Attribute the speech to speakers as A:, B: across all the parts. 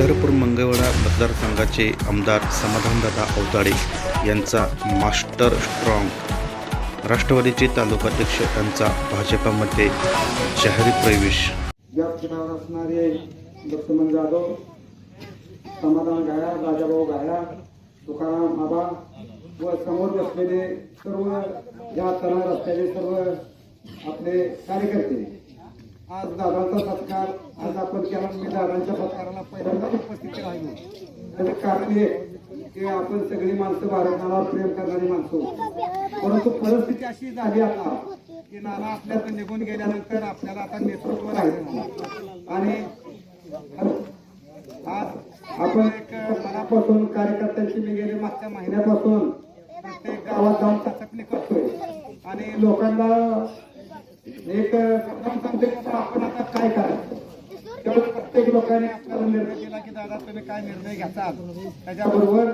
A: मतदारसंघाचे आमदार समाधानदादा अवताडे यांचा मास्टर स्ट्रॉंग. राष्ट्रवादीचे तालुकाध्यक्ष यांचा भाजपामध्ये जाहीर प्रवेश.
B: या असणारे लक्ष्मण जाधव समाधान गाया राजाभाऊ गाया तुकाराम आबा व समोर बसलेले सर्व या तरुण रस्त्याचे सर्व आपले कार्यकर्ते आज दादांचा सत्कार आज आपण केला मी दादांच्या सत्काराला पहिल्यांदा उपस्थित राहिलो. त्याचं कारण हे की आपण सगळी माणसं भारताला प्रेम करणारी माणसं परंतु परिस्थिती अशी झाली आता की नाना आपल्याकडे निघून गेल्यानंतर आपल्याला आता नेतृत्व राहिलं आणि आज आपण एक मनापासून कार्यकर्त्यांची मी गेले मागच्या महिन्यापासून प्रत्येक गावात जाऊन चाचपणी करतो आणि लोकांना एक प्रथम सांगते की आपण आता काय करायचं? तेवढं प्रत्येक लोकांनी आपल्याला निर्णय दिला की दादा तुम्ही काय निर्णय घ्याचा त्याच्याबरोबर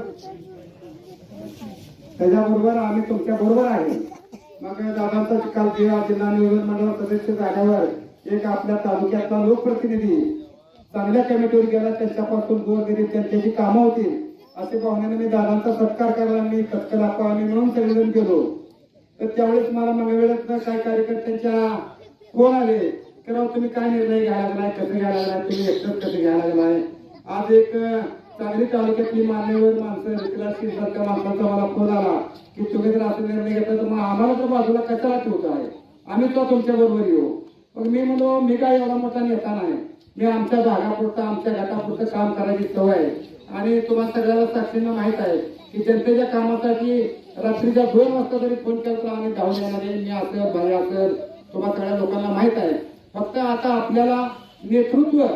B: त्याच्याबरोबर आम्ही तुमच्या बरोबर आहे. मग दादांचा काल जिल्हा जिल्हा नियोजन मंडळ सदस्य झाल्यावर एक आपल्या तालुक्यातला लोकप्रतिनिधी चांगल्या कमिटीवर गेला. त्यांच्यापासून गोरगरीब जनतेची कामं होतील असे पाहुण्याने मी दादांचा सत्कार करायला मी कचकल आपण आम्ही म्हणून सगळेजण गेलो. तर त्यावेळेस मला मंगळवेळात काही कार्यकर्त्यांच्या कोण आले? की राव हो, तुम्ही काय निर्णय घ्यायला लागलाय? कसं घ्यायला लागलाय? तुम्ही एकटंच कसं घ्यायला लागलाय? आज एक चांगली तालुक्यातली मान्यवर माणसं विकलास सारख्या माणसाचा मला फोन आला की तुम्ही जर असं निर्णय घेतला तर मग आम्हाला तर बाजूला कशाला ठेवत आहे आम्ही तो तुमच्या बरोबर येऊ. पण मी म्हणलो मी काय एवढा मोठा नेता नाही. मी आमच्या भागापुरतं आमच्या गटापुरतं काम करायची सवय आहे. आणि तुम्हाला सगळ्याला साक्षींना माहीत आहे की जनतेच्या कामासाठी रात्रीच्या दोन वाजता तरी फोन करतो तर आम्ही धावून येणार मी असेल भाई असेल तुम्हाला सगळ्या लोकांना माहीत आहे. फक्त आता आपल्याला नेतृत्व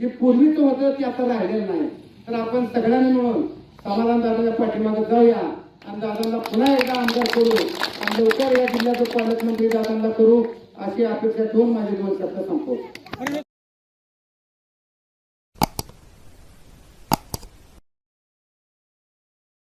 B: जे पूर्वीच होतं ते आता राहिलेलं नाही. तर आपण सगळ्यांनी मिळून समाधान दादाच्या पाठीमागे जाऊया आणि दादांना पुन्हा एकदा आमदार करू. आणि लवकर या जिल्ह्याचं पालकमंत्री दादांना करू. अशी अपेक्षा ठेवून माझे दोन शब्द संपवतो.